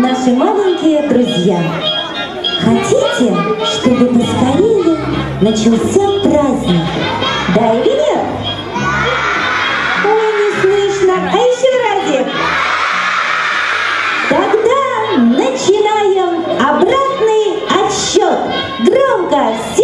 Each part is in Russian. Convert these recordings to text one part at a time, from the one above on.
наши маленькие друзья. Хотите, чтобы поскорее начался праздник? Да или нет? Ой, не слышно. А еще разик. Тогда начинаем обратный отсчет. Громко, все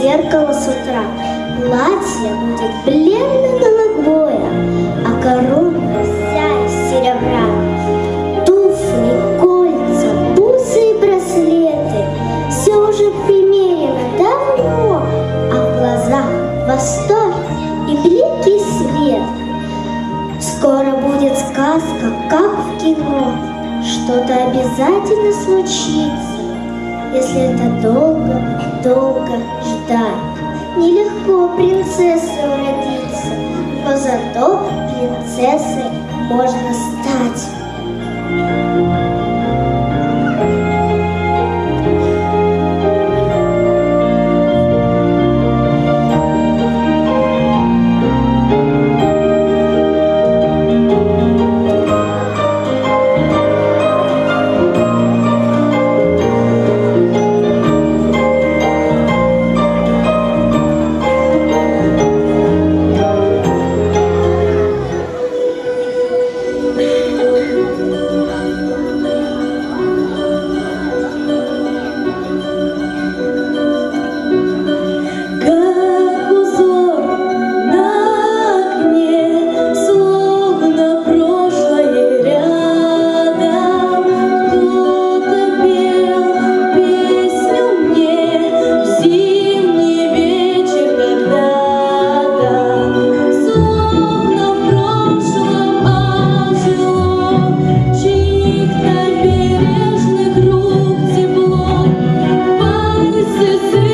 Зеркала с утра. Платье будет бледно-голубое А корона вся из серебра. Туфли, кольца, бусы и браслеты. Все уже примерено давно А в глазах восторг и великий свет. Скоро будет сказка, как в кино. Что-то обязательно случится Если это долго, долго ждать Нелегко принцессой уродиться Но зато принцессой можно стать this is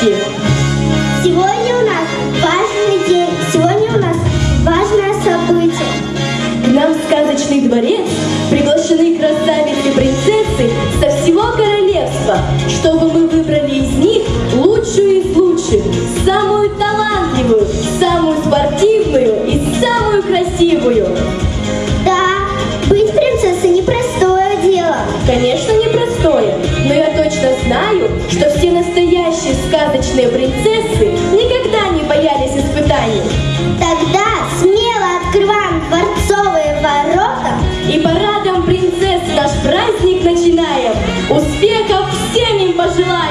гости! Сегодня у нас важный день, сегодня у нас важное событие. К нам в сказочный дворец приглашены красавицы и принцессы со всего королевства, чтобы мы выбрали из них лучшую из лучших, самую талантливую, самую спортивную и самую красивую. настоящие сказочные принцессы никогда не боялись испытаний. Тогда смело открываем дворцовые ворота. И парадом принцесс наш праздник начинаем. Успехов всем им пожелаем.